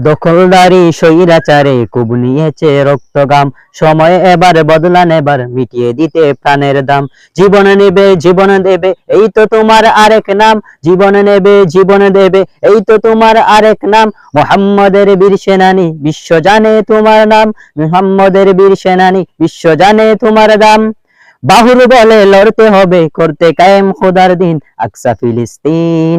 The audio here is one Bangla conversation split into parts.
দখলদারি স্বৈরাচারে কুব নিয়েছে রক্তগাম। সময় এবার বদলা নেবার, মিটিয়ে দিতে প্রাণের দাম। জীবন নেবে, জীবন দেবে, এই তো তোমার আরেক নাম। জীবন নেবে, জীবন দেবে, এই তো তোমার আরেক নাম। মোহাম্মদের বীর সেনানী, বিশ্ব জানে তোমার নাম। মোহাম্মদের বীর সেনানী, বিশ্ব জানে তোমার দাম। বাহুর বলে লড়তে হবে, করতে কায়েম খোদার দিন। আকসা ফিলিস্তিন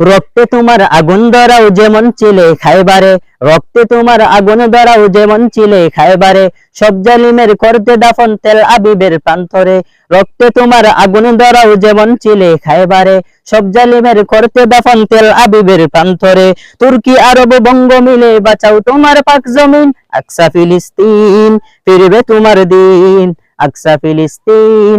রক্তে তোমার আগুন ধরাও যেমন চিলে খাইবারে, রক্তে তোমার আগুন ধরাও যেমন চিলে খাইবারে, সব জালিমের করতে দাফন তেল আবিবের প্রান্তরে, রক্তে তোমার আগুন ধরাও যেমন চিলে খাইবারে, সব জালিমের করতে দাফন তেল আবিবের প্রান্তরে, তুর্কি, আরব, বঙ্গ মিলে বাঁচাও তোমার পাক জমিন, আকসা ফিলিস্তিন, ফিরবে তোমার দিন, আকসা ফিলিস্তিন।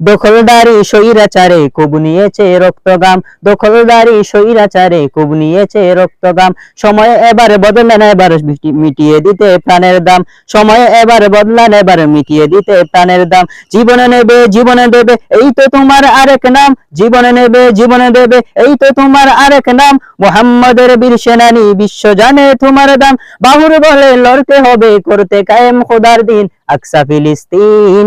দখলদারি স্বৈরাচারে কুব নিয়েছে রক্তগাম। দখলদারি স্বৈরাচারে কুব নিয়েছে রক্তগাম। সময় এবার বদলান, এবার মিটিয়ে দিতে প্রাণের দাম। সময় এবার বদলান, এবার মিটিয়ে দিতে প্রাণের দাম। জীবনে নেবে, জীবনে দেবে, এই তো তোমার আরেক নাম। জীবনে নেবে, জীবনে দেবে, এই তো তোমার আরেক নাম। মোহাম্মদের বীর সেনানি বিশ্ব জানে তোমার দাম। বাহুর বলে লড়তে হবে, করতে কায়েম খোদার দিন। আকসা ফিলিস্তিন